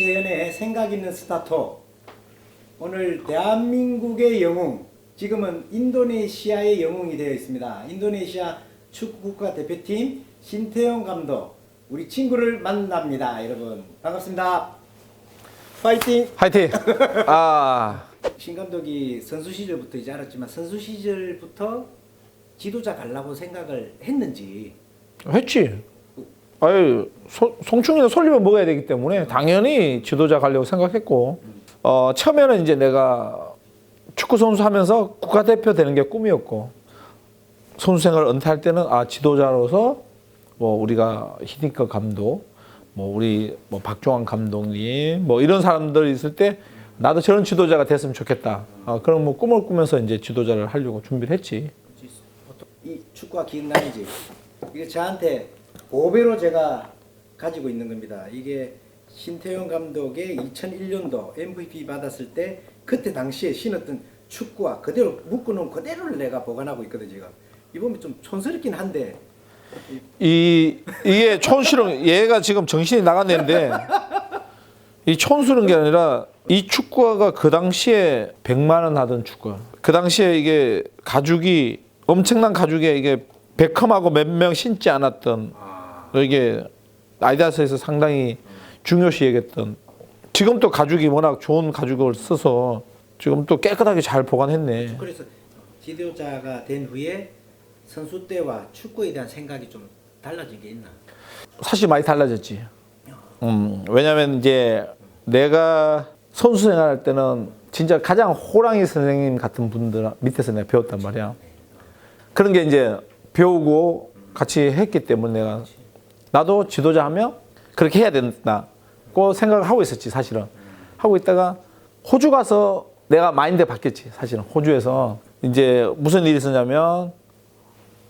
김재현의 생각 있는 스타터. 오늘 대한민국의 영웅, 지금은 인도네시아의 영웅이 되어 있습니다. 인도네시아 축구 국가 대표팀 신태용 감독, 우리 친구를 만납니다. 여러분 반갑습니다. 파이팅! 화이팅! 아, 신 감독이 선수 시절부터 이제 알았지만 선수 시절부터 지도자 가려고 생각을 했는지 했지. 아유, 소- 송충이는 솔잎을 먹어야 되기 때문에 당연히 지도자 가려고 생각했고, 어, 처음에는 이제 내가 축구 선수 하면서 국가대표 되는 게 꿈이었고, 선수 생활 은퇴할 때는 아, 지도자로서 뭐 우리가 히딩크 감독, 뭐 우리 뭐 박종환 감독님, 뭐 이런 사람들이 있을 때 나도 저런 지도자가 됐으면 좋겠다. 아, 그럼 뭐 꿈을 꾸면서 이제 지도자를 하려고 준비를 했지. 이 축구가 기억나는지 이게 저한테 고배로 제가 가지고 있는 겁니다. 이게 신태용 감독의 2001년도 MVP 받았을 때 그때 당시에 신었던 축구와 그대로 묶어놓은 그대로를 내가 보관하고 있거든 지금. 이 보면 좀 촌스럽긴 한데 이 이게 촌스러운 얘가 지금 정신이 나갔는데 이 촌스러운 게 아니라 이 축구화가 그 당시에 100만 원 하던 축구화. 그 당시에 이게 가죽이 엄청난 가죽에 이게 베컴하고 몇 명 신지 않았던 이게 아디다스에서 상당히 중요시 여겼던 지금 또 가죽이 워낙 좋은 가죽을 써서 지금 또 깨끗하게 잘 보관했네. 그래서 지도자가 된 후에 선수 때와 축구에 대한 생각이 좀 달라진 게 있나? 사실 많이 달라졌지. 음, 왜냐면 이제 내가 선수 생활할 때는 진짜 가장 호랑이 선생님 같은 분들 밑에서 내가 배웠단 말이야. 그런 게 이제 배우고 같이 했기 때문에 내가 나도 지도자 하면 그렇게 해야 된다고 생각을 하고 있었지 사실은. 하고 있다가 호주 가서 내가 마인드 바뀌었지 사실은 호주에서 이제 무슨 일이 있었냐면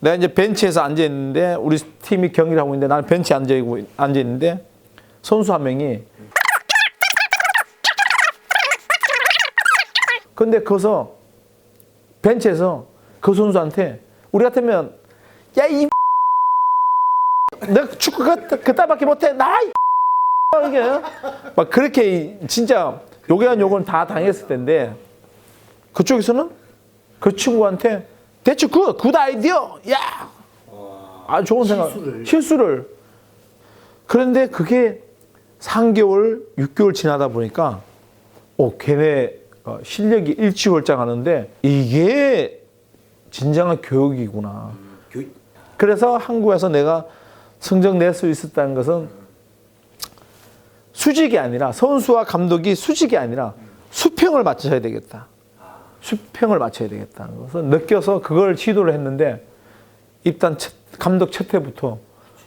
내가 이제 벤치에서 앉아 있는데 우리 팀이 경기를 하고 있는데 나는 벤치에 앉아 있고 앉아 있는데 선수 한 명이 근데 거기서 벤치에서 그 선수한테 우리 같으면 야 이 내가 축구 그, 그따밖에 못해 나이 이게 막 그렇게 진짜 욕이한 욕은 다 당했을 텐데 그쪽에서는 그 친구한테 대체 굿, 굿 아이디어, 야, 아 좋은 생각, 실수를. 실수를. 그런데 그게 3개월, 6개월 지나다 보니까, 오, 걔네 어, 실력이 일치월장하는데 이게 진정한 교육이구나. 교 그래서 한국에서 내가 성적 낼 수 있었다는 것은 수직이 아니라 선수와 감독이 수직이 아니라 수평을 맞춰야 되겠다. 수평을 맞춰야 되겠다는 것을 느껴서 그걸 시도를 했는데 일단 첫- 감독 첫 해부터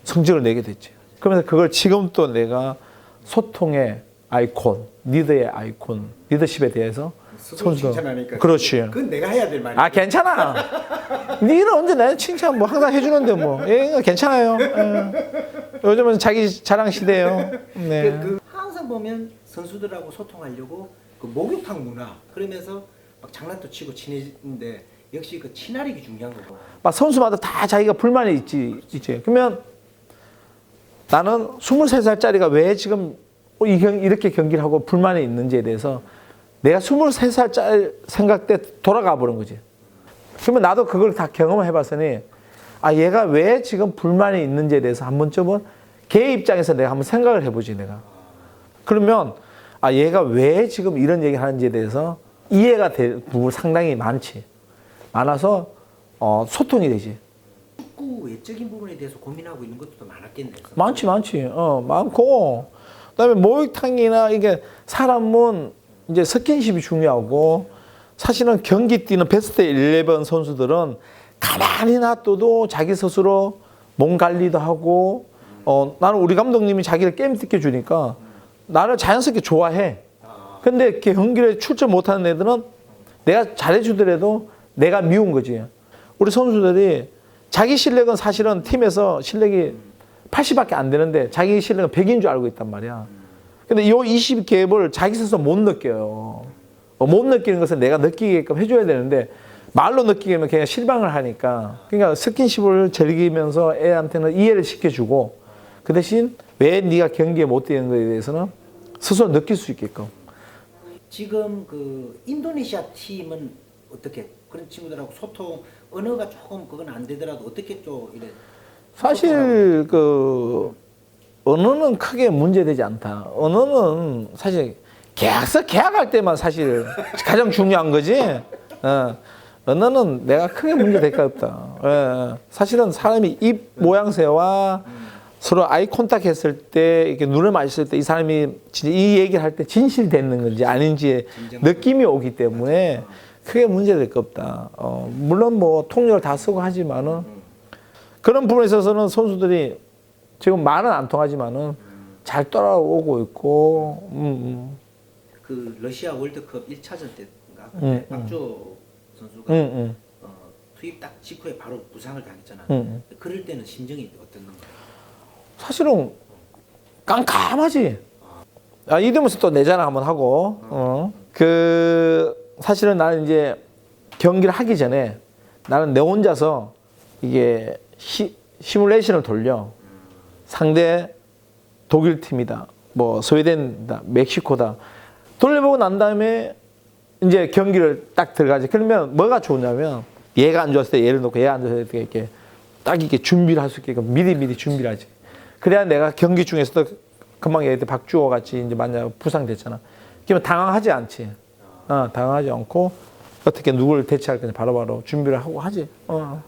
성적을 내게 됐지. 그러면서 그걸 지금 또 내가 소통의 아이콘, 리더의 아이콘, 리더십에 대해서 선수 칭찬하니까 그렇지. 그건 내가 해야 될 말이야. 아 괜찮아. 니는 언제 내 칭찬 뭐 항상 해주는데 뭐. 예, 괜찮아요. 예. 요즘은 자기 자랑 시대예요. 네. 그, 그 항상 보면 선수들하고 소통하려고 그 목욕탕 문화 그러면서 막 장난도 치고 친해지는데 역시 그 친화력이 중요한 거고. 막 선수마다 다 자기가 불만이 있지, 있지. 그러면 나는 23살짜리가 왜 지금 이 경- 이렇게 경기를 하고 불만이 있는지에 대해서 내가 23살짜리 생각 때 돌아가 보는 거지. 그러면 나도 그걸 다 경험해 봤으니 아, 얘가 왜 지금 불만이 있는지에 대해서 한 번쯤은 걔 입장에서 내가 한번 생각을 해보지, 내가. 그러면 아, 얘가 왜 지금 이런 얘기 하는지에 대해서 이해가 될 부분 상당히 많지. 많아서 어, 소통이 되지. 축구 외적인 부분에 대해서 고민하고 있는 것도 더 많았겠네. 많지, 많지. 어, 많고. 그다음에 목욕탕이나 이게 사람은 이제 스킨십이 중요하고 사실은 경기 뛰는 베스트 11 선수들은 가만히 놔둬도 자기 스스로 몸 관리도 하고 어, 나는 우리 감독님이 자기를 게임 뛰게 주니까 나를 자연스럽게 좋아해. 근데 이렇게 경기에 출전 못하는 애들은 내가 잘해주더라도 내가 미운 거지. 우리 선수들이 자기 실력은 사실은 팀에서 실력이 80밖에 안 되는데 자기 실력은 100인 줄 알고 있단 말이야. 근데 이 20갭을 자기 스스로 못 느껴요. 어, 못 느끼는 것은 내가 느끼게끔 해줘야 되는데 말로 느끼게 하면 그냥 실망을 하니까 그러니까 스킨십을 즐기면서 애한테는 이해를 시켜주고 그 대신 왜 네가 경기에 못 뛰는 거에 대해서는 스스로 느낄 수 있게끔. 지금 그 인도네시아 팀은 어떻게 그런 친구들하고 소통 언어가 조금 그건 안 되더라도 어떻게 또 이래 사실 그 언어는 크게 문제되지 않다. 언어는 사실 계약서 계약할 때만 사실 가장 중요한 거지. 어. 언어는 내가 크게 문제될 거 없다. 예. 사실은 사람이 입 모양새와 서로 아이 컨택 했을 때 이렇게 눈을 마주쳤을 때 이 사람이 진짜 이 얘기를 할 때 진실되는 건지 아닌지 느낌이 오기 때문에 크게 문제될 거 없다. 어, 물론 뭐 통역을 다 쓰고 하지만은 그런 부분에 있어서는 선수들이 지금 말은 안 통하지만은 잘 따라오고 있고, 음, 그 러시아 월드컵 1차전 때인가 음, 그때 박주호 선수가 음, 음, 어, 투입 딱 직후에 바로 부상을 당했잖아. 음. 그럴 때는 심정이 어떤 건가? 사실은 깜깜하지. 아, 이러면서 또 내 자랑 한번 하고, 어. 그, 사실은 나는 이제 경기를 하기 전에 나는 내 혼자서 이게 시, 시뮬레이션을 돌려. 상대 독일 팀이다. 뭐 스웨덴이다. 멕시코다. 돌려보고 난 다음에 이제 경기를 딱 들어가지. 그러면 뭐가 좋냐면 얘가 안 좋았을 때 예를 놓고 얘가 안 좋았을 때 이렇게 딱 이렇게 준비를 할 수 있게끔 미리 미리 준비를 하지. 그래야 내가 경기 중에서도 금방 얘기했듯 박주호 같이 이제 만약 부상됐잖아. 그러면 당황하지 않지. 어, 당황하지 않고 어떻게 누구를 대체할 건지 바로 바로 준비를 하고 하지. 어.